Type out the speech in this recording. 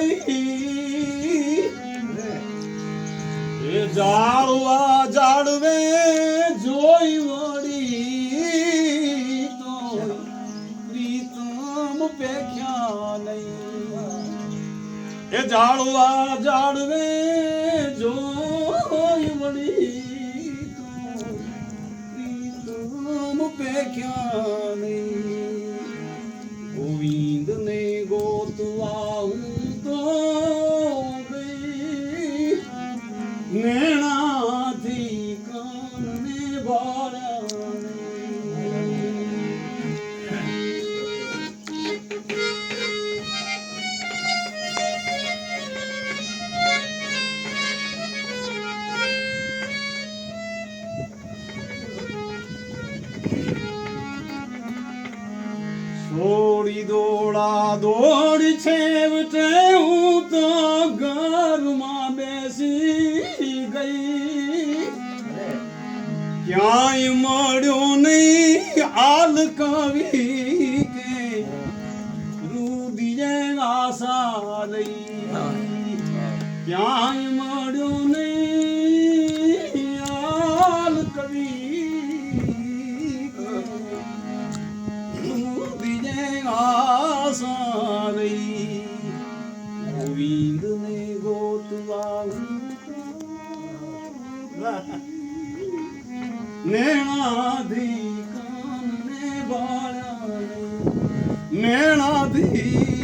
ગઈ એ જાળવા જાળવે જોઈ વળી તો પ્રીતમ પેખ્યા નહીં. એ જાળવા જાળવે જોઈ વળી તો પ્રીતમ પેખ્યા નહીં. নেণাধি কানে বরণে দৌড়ি দৌড়া দৌড়ছে উঠে তো গরমা। ગઈ ક્યાંય મળ્યો નહીં આલ કવિ કે રુદિયે આશા લઈ ક્યાંય મળ્યો નહીં આલ કવિ કે વિજય આસારી ਮੇਰਾ ਦੀ ਕਾਨ ਨੇ ਬਾਲਾ ਮੇਰਾ ਦੀ